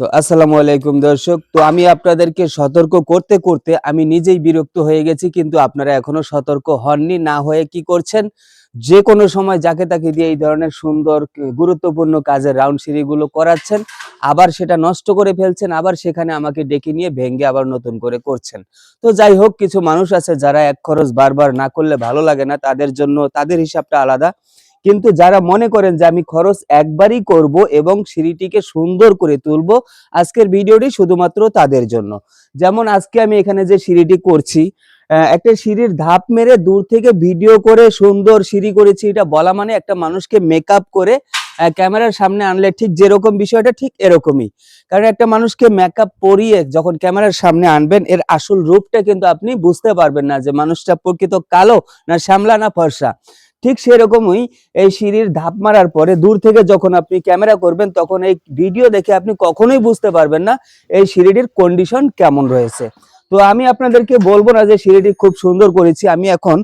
তো আসসালামু আলাইকুম দর্শক। তো আমি আপনাদেরকে সতর্ক করতে করতে আমি নিজেই বিরক্ত হয়ে গেছি, কিন্তু আপনারা এখনও সতর্ক হননি, না হয়ে কি করছেন? যে কোনো সময় যাকে তাকে দিয়ে এই ধরনের সুন্দর, গুরুত্বপূর্ণ কাজের রাউন্ড সিঁড়িগুলো করাচ্ছেন, আবার সেটা নষ্ট করে ফেলছেন, আবার সেখানে আমাকে ডেকে নিয়ে ভেঙ্গে আবার নতুন করে করছেন। তো যাই হোক, কিছু মানুষ আছে যারা এক খরচ বারবার না করলে ভালো লাগে না, তাদের জন্য, তাদের হিসাবটা আলাদা। কিন্তু যারা মনে করেন যে আমি খরচ একবারই করব এবং সিঁড়িটিকে সুন্দর করে তুলবো, আজকের ভিডিওটি শুধুমাত্র তাদের জন্য। যেমন আজকে আমি এখানে যে সিঁড়িটি করছি একটা সিঁড়ির ধাপ মেরে দূর থেকে ভিডিও করে সুন্দর সিঁড়ি করেছি। এটা বলা মানে একটা মানুষকে মেকআপ করে ক্যামেরার সামনে আনলে ঠিক যেরকম বিষয়টা ঠিক এরকমই। কারণ একটা মানুষকে মেকআপ পরিয়ে যখন ক্যামেরার সামনে আনবেন, এর আসল রূপটা কিন্তু আপনি বুঝতে পারবেন না যে মানুষটা প্রকৃত কালো না শ্যামলা না ফর্সা। ঠিক সেরকমই এই সিঁড়ির ধাপ মারার পরে দূর থেকে যখন আপনি ক্যামেরা করবেন, তখন এই ভিডিও দেখে আপনি কখনোই বুঝতে পারবেন না এই সিঁড়িটির কন্ডিশন কেমন রয়েছে। তো আমি আপনাদেরকে বলব না যে সিঁড়িটি খুব সুন্দর করেছি। আমি এখন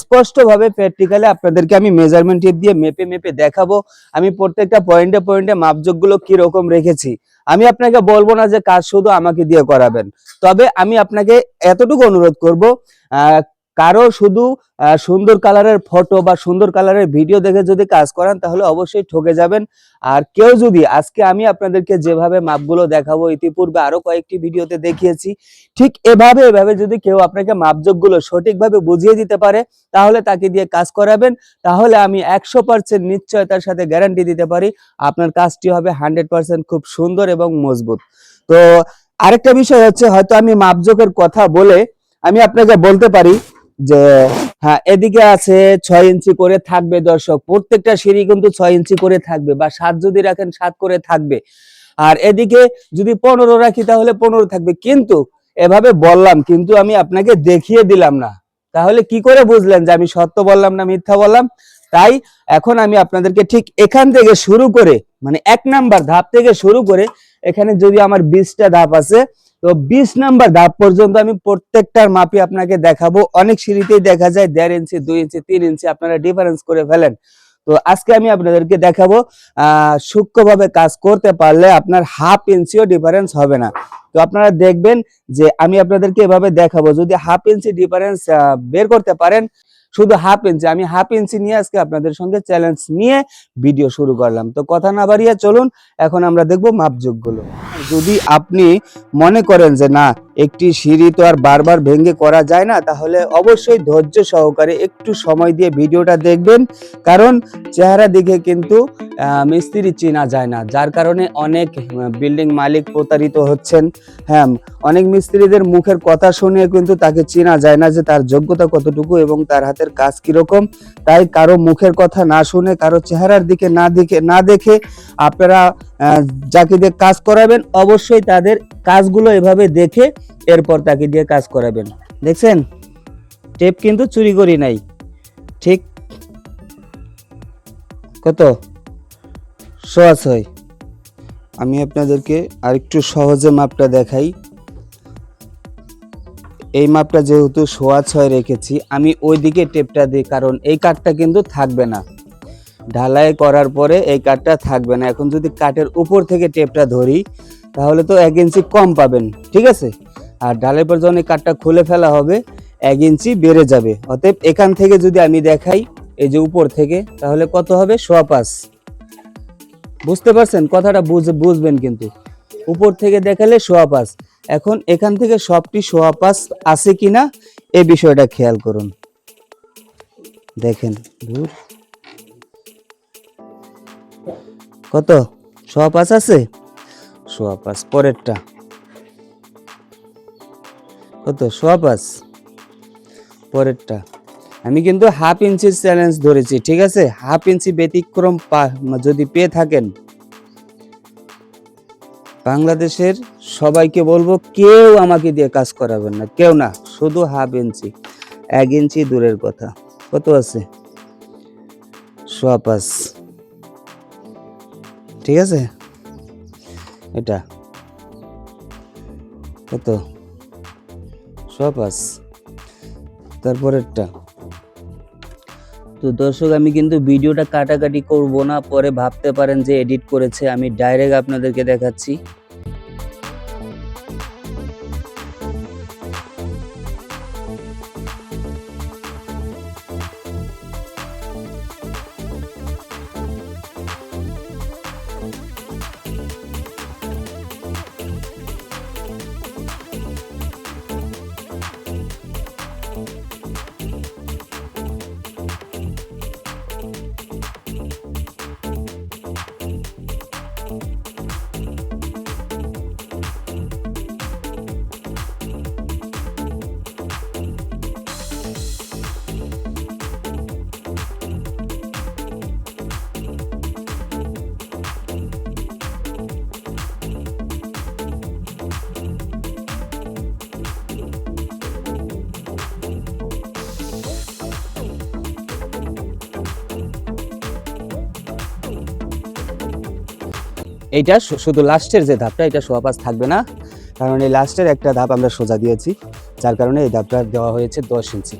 স্পষ্টভাবে প্র্যাকটিক্যালি আপনাদেরকে আমি মেজারমেন্ট দিয়ে মেপে মেপে দেখাবো। আমি প্রত্যেকটা পয়েন্টে পয়েন্টে মাপযোগগুলো কি রকম রেখেছি। আমি আপনাকে বলব না যে কাজ শুধু আমাকে দিয়ে করাবেন। তবে আমি আপনাকে এতটুকু অনুরোধ করব কারও শুধু সুন্দর কালারের ফটো বা সুন্দর কালারের ভিডিও দেখে যদি কাজ করান, তাহলে অবশ্যই ঠকে যাবেন। আর কেউ যদি, আজকে আমি আপনাদেরকে যেভাবে মাপগুলো দেখাবো, ইতিপূর্বে আরও কয়েকটি ভিডিওতে দেখিয়েছি, ঠিক এভাবে এভাবে যদি কেউ আপনাকে মাপযোগগুলো সঠিকভাবে বুঝিয়ে দিতে পারে, তাহলে তাকে দিয়ে কাজ করাবেন। তাহলে আমি একশো পার্সেন্ট নিশ্চয়তার সাথে গ্যারান্টি দিতে পারি, আপনার কাজটি হবে হান্ড্রেড পার্সেন্ট খুব সুন্দর এবং মজবুত। তো আরেকটা বিষয় হচ্ছে, হয়তো আমি মাপযোগের কথা বলে আমি আপনাকে বলতে পারি যে হ্যাঁ এদিকে আছে ছয় ইঞ্চি করে থাকবে দর্শক। প্রত্যেকটা সিঁড়ি কিন্তু ছয় ইঞ্চি করে থাকবে বা সাত যদি রাখেন, সাত করে থাকবে। আর এদিকে যদি পনেরো রাখি তাহলে পনেরো থাকবে। কিন্তু এভাবে বললাম, কিন্তু আমি আপনাকে দেখিয়ে দিলাম না। তাহলে কি করে বুঝলেন যে আমি সত্য বললাম না মিথ্যা বললাম? তাই এখন আমি আপনাদেরকে ঠিক এখান থেকে শুরু করে মানে এক নাম্বার ধাপ থেকে শুরু করে, এখানে যদি আমার বিশটা ধাপ আছে তো বিশ নাম্বার ধাপ পর্যন্ত আমি প্রত্যেকটার মাপি আপনাকে দেখাবো। অনেক সিঁড়িতেই দেখা যায় দেড় ইঞ্চি, দুই ইঞ্চি, তিন ইঞ্চি আপনারা ডিফারেন্স করে ফেলেন। তো আজকে আমি আপনাদেরকে দেখাবো সূক্ষ্মভাবে কাজ করতে পারলে আপনার হাফ ইঞ্চিও ডিফারেন্স হবে না। তো আপনারা দেখবেন যে আমি আপনাদেরকে এভাবে দেখাবো। যদি হাফ ইঞ্চি ডিফারেন্স বের করতে পারেন শুধু হাফ ইঞ্চি আমি হাফ ইঞ্চি নিয়ে আজকে আপনাদের সঙ্গে চ্যালেঞ্জ নিয়ে ভিডিও শুরু করলাম। তো কথা না বাড়িয়ে চলুন, এখন আমরা দেখব মাপযোগগুলো। যদি আপনি মনে করেন যে না একটি সিঁড়ি তো আর বারবার ভেঙে করা যায় না, তাহলে অবশ্যই ধৈর্য সহকারে একটু সময় দিয়ে ভিডিওটা দেখবেন। কারণ চেহারা দেখে কিন্তু মিস্ত্রি চেনা যায় না, যার কারণে অনেক বিল্ডিং মালিক প্রতারিত হচ্ছেন। হ্যাঁ অনেক মিস্ত্রিদের মুখের কথা শুনে কিন্তু তাকে চেনা যায় না যে তার যোগ্যতা কতটুকু এবং তার হাতের কাজ কীরকম। তাই কারও মুখের কথা না শুনে, কারও চেহারার দিকে না দেখে না দেখে আপনারা যাকে দিয়ে কাজ করাবেন, অবশ্যই তাদের কাজগুলো এভাবে দেখে এরপর তাকে দিয়ে কাজ করাবেন। দেখছেন? টেপ কিন্তু চুরি করি নাই। ঠিক কত? ছয় আমি আপনাদেরকে আরেকটু সহজে মাপটা দেখাই। এই মাপটা যেহেতু সোয়া ছয় রেখেছি, আমি ওই দিকে টেপটা দিই, কারণ এই কাঠটা কিন্তু থাকবে না। ঢালাই করার পরে এই কাঠটা থাকবে না। এখন যদি কাঠের উপর থেকে টেপটা ধরি, তাহলে তো এক ইঞ্চি কম পাবেন। ঠিক আছে? আর ঢালাই পর যখন এই কাঠটা খুলে ফেলা হবে, এক ইঞ্চি বেড়ে যাবে। অতএব এখান থেকে যদি আমি দেখাই, এই যে উপর থেকে, তাহলে কত হবে? সোয়া পাঁচ। বুঝতে পারছেন? কথাটা বুঝ- বুঝবেন কিন্তু। উপর থেকে দেখালে সোয়া পাঁচ। এখন এখান থেকে সবটি সোয়া পাঁচ আছে কিনা, এ বিষয়টা খেয়াল করুন। দেখেন কত? সোয়া পাঁচ আছে? সোয়া পাঁচ, পরেরটা। কত? সোয়া পরেরটা। আমি কিন্তু হাফ ইঞ্চির চ্যালেঞ্জ ধরেছি, ঠিক আছে? হাফ ইঞ্চি ব্যতিক্রম যদি পেয়ে থাকেন। বাংলাদেশের সবাইকে বলব, কেউ আমাকে দিয়ে কাজ করাবেন না। কেউ না, শুধু হাফ ইঞ্চি। এক ইঞ্চি দূরের কথা। কত আছে? সোয়া ঠিক আছে? এটা। কত? সোয়া পাঁচ তারপরেরটা। তো দর্শক, আমি কিন্তু ভিডিওটা কাটাকাটি করব না, পরে ভাবতে পারেন যে এডিট করেছে, আমি ডাইরেক্ট আপনাদেরকে দেখাচ্ছি। এইটা শুধু লাস্টের যে ধাপটা, এটা সোয়া পাঁচ থাকবে না। কারণ এই লাস্টের একটা ধাপ আমরা সোজা দিয়েছি, যার কারণে এই ধাপটা দেওয়া হয়েছে দশ ইঞ্চি।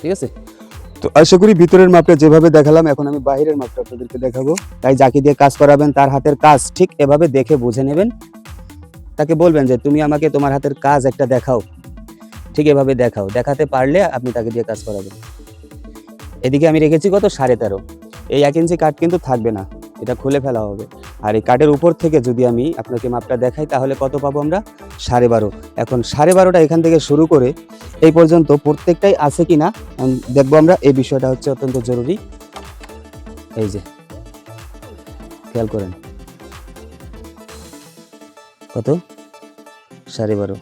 ঠিক আছে? তো আশা করি ভিতরের মাপটা যেভাবে দেখালাম, এখন আমি বাইরের মাপটা আপনাদেরকে দেখাবো। তাই যাকে দিয়ে কাজ করাবেন, তার হাতের কাজ ঠিক এভাবে দেখে বুঝে নেবেন। তাকে বলবেন যে, তুমি আমাকে তোমার হাতের কাজ একটা দেখাও। ঠিক এভাবে দেখাও। দেখাতে পারলে আপনি তাকে দিয়ে কাজ করাবেন। এদিকে আমি রেখেছি কত? সাড়ে তেরো। এই এক ইঞ্চি কাঠ কিন্তু থাকবে না। এটা খুলে ফেলা হবে। আর এই কাঠের উপর থেকে যদি আমি আপনাকে মাপটা দেখাই, তাহলে কত পাবো আমরা? সাড়ে বারো। এখন সাড়ে বারোটা এখান থেকে শুরু করে এই পর্যন্ত প্রত্যেকটাই আছে কি না দেখব আমরা। এই বিষয়টা হচ্ছে অত্যন্ত জরুরি। এই যে, খেয়াল করেন। কত? সাড়ে বারো।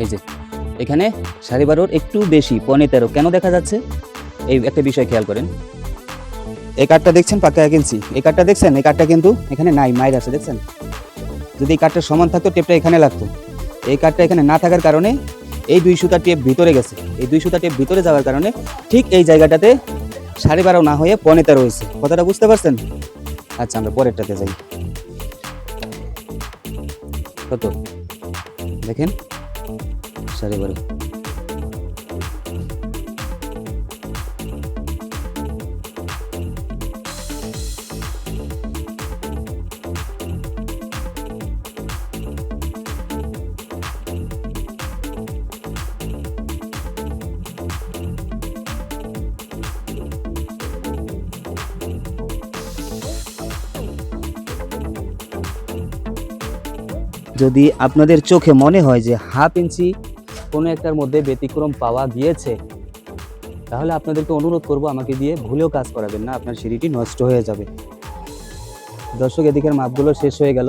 এই যে, এখানে সাড়ে বারোর একটু বেশি, পনে তেরো। কেন দেখা যাচ্ছে? এই একটা বিষয় খেয়াল করেন। এই কার্ডটা দেখছেন? পাক্কা এক এই কার্ডটা দেখছেন? এই কার্ডটা কিন্তু এখানে নাই মায়ের আছে, দেখছেন? যদি এই কার্ডটা সমান থাকতো, টেপটা এখানে লাগতো। এই কার্ডটা এখানে না থাকার কারণে এই দুই সুতা টেপ ভিতরে গেছে। এই দুই সুতা টেপ ভিতরে যাওয়ার কারণে ঠিক এই জায়গাটাতে সাড়ে বারো না হয়ে পনে তেরো হয়েছে। কথাটা বুঝতে পারছেন? আচ্ছা আমরা পরেরটাতে যাই। কত? দেখেন। সাড়ে বারো যদি আপনাদের চোখে মনে হয় যে হাফ ইঞ্চি কোনো একটার মধ্যে ব্যতিক্রম পাওয়া গিয়েছে। তাহলে আপনাদেরকে অনুরোধ করব, আমাকে দিয়ে ভুলেও কাজ করাবেন না, আপনার সিঁড়িটি নষ্ট হয়ে যাবে। দর্শক, এদিকের মাপগুলো শেষ হয়ে গেল।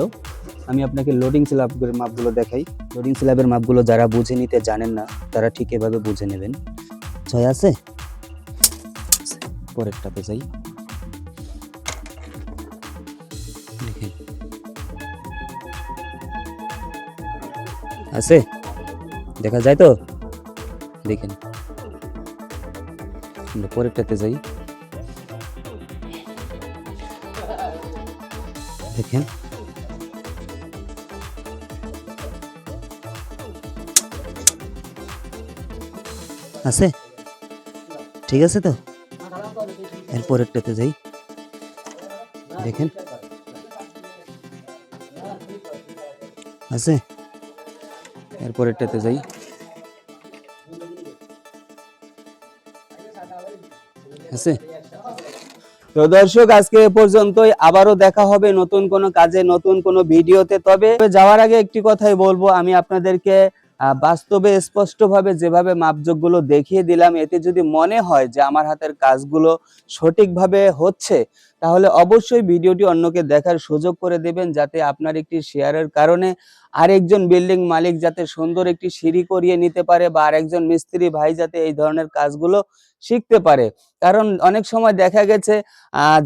আমি আপনাকে লোডিং স্ল্যাবের মাপগুলো দেখাই। লোডিং স্ল্যাবের মাপগুলো যারা বুঝে নিতে জানেন না, তারা ঠিক এভাবে বুঝে নেবেন। ছয় আছে? পরেরটাতে যাই। আছে? দেখা যায় তো? দেখেন পরেরটাতে যাই। দেখেন। আছে? ঠিক আছে তো? এর পরেরটাতে যাই। দেখেন। আছে? এরপরেরটাতে যাই। তো দর্শক, আজকে এ পর্যন্তই। আবারও দেখা হবে নতুন কোনো কাজে, নতুন কোনো ভিডিওতে। তবে যাওয়ার আগে একটি কথাই বলব, আমি আপনাদেরকে বাস্তবে স্পষ্টভাবে যেভাবে মাপযোগগুলো দেখিয়ে দিলাম, এতে যদি মনে হয় যে আমার হাতের কাজগুলো সঠিকভাবে হচ্ছে, তাহলে অবশ্যই ভিডিওটি অন্যকে দেখার সুযোগ করে দেবেন, যাতে আপনার একটি শেয়ারের কারণে আরেকজন বিল্ডিং মালিক যাতে সুন্দর একটি সিঁড়ি করিয়ে নিতে পারে বা আরেকজন মিস্ত্রি ভাই যাতে এই ধরনের কাজগুলো শিখতে পারে। কারণ অনেক সময় দেখা গেছে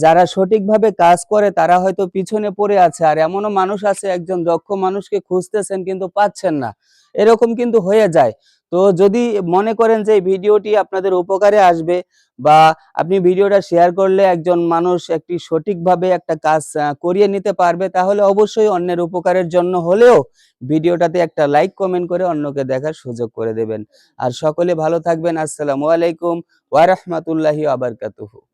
যারা সঠিকভাবে কাজ করে তারা হয়তো পিছনে পড়ে আছে, আর এমনও মানুষ আছে, একজন দক্ষ মানুষকে খুঁজতেছেন কিন্তু পাচ্ছেন না। এরকম কিন্তু হয়ে যায়। তো যদি মনে করেন যে ভিডিওটি আপনাদের উপকারে আসবে বা আপনি ভিডিওটা শেয়ার করলে একজন মানুষ একটি সঠিকভাবে একটা কাজ করিয়ে নিতে পারবে, তাহলে অবশ্যই অন্যের উপকারের জন্য হলেও ভিডিওটাতে একটা লাইক কমেন্ট করে অন্যকে দেখার সুযোগ করে দেবেন। আর সকলে ভালো থাকবেন। আসসালামু আলাইকুম। ওয়া রাহমাতুল্লাহি ওয়া বারাকাতুহু।